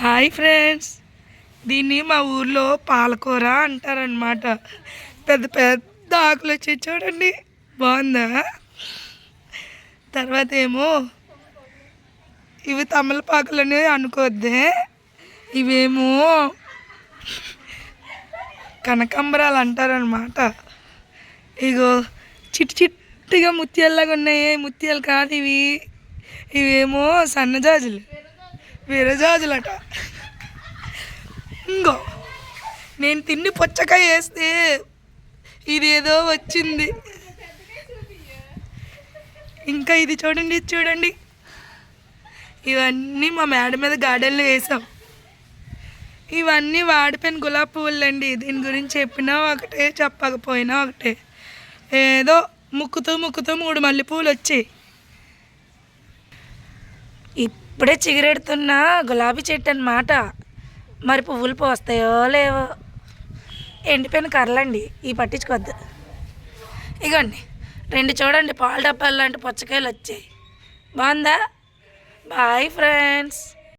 Hi friends. దీన్ని మా ఊర్లో పాలకూర అంటారనమాట పెద్ద పెద్ద ఆకులు వచ్చి చూడండి. బాగుందా? తర్వాత ఏమో ఇవి తమలపాకులని అనుకోద్దే. ఇవేమో కనకాంబరాలు అంటారనమాట ఇగో చిట్టి చిట్టిగా ముత్యాల్లాగా ఉన్నాయి. ముత్యాలు కాదు ఇవి. ఇవేమో సన్నజాజులు. విరజాజులట ఇంకో నేను తిండి పుచ్చకాయ వేస్తే ఇదేదో వచ్చింది. ఇంకా ఇది చూడండి ఇది చూడండి. ఇవన్నీ మా మేడ మీద గార్డెన్లో వేసాం. ఇవన్నీ వాడిపోయిన గులాబీ పువ్వులండి. దీని గురించి చెప్పినా ఒకటే చెప్పకపోయినా ఒకటే. ఏదో ముక్కుతూ ముక్కుతూ మూడు మల్లెపూలు వచ్చాయి. ఇప్పుడే చిగురెడుతున్న గులాబీ చెట్టు అన్నమాట. మరి పువ్వులు పోస్తాయో లేవో? ఎండిపోయిన కర్రలండి ఈ పట్టించుకోవద్దు. ఇగోండి రెండు చూడండి పాల డబ్బాలు లాంటి పుచ్చకాయలు వచ్చాయి బాగుందా? Bye friends.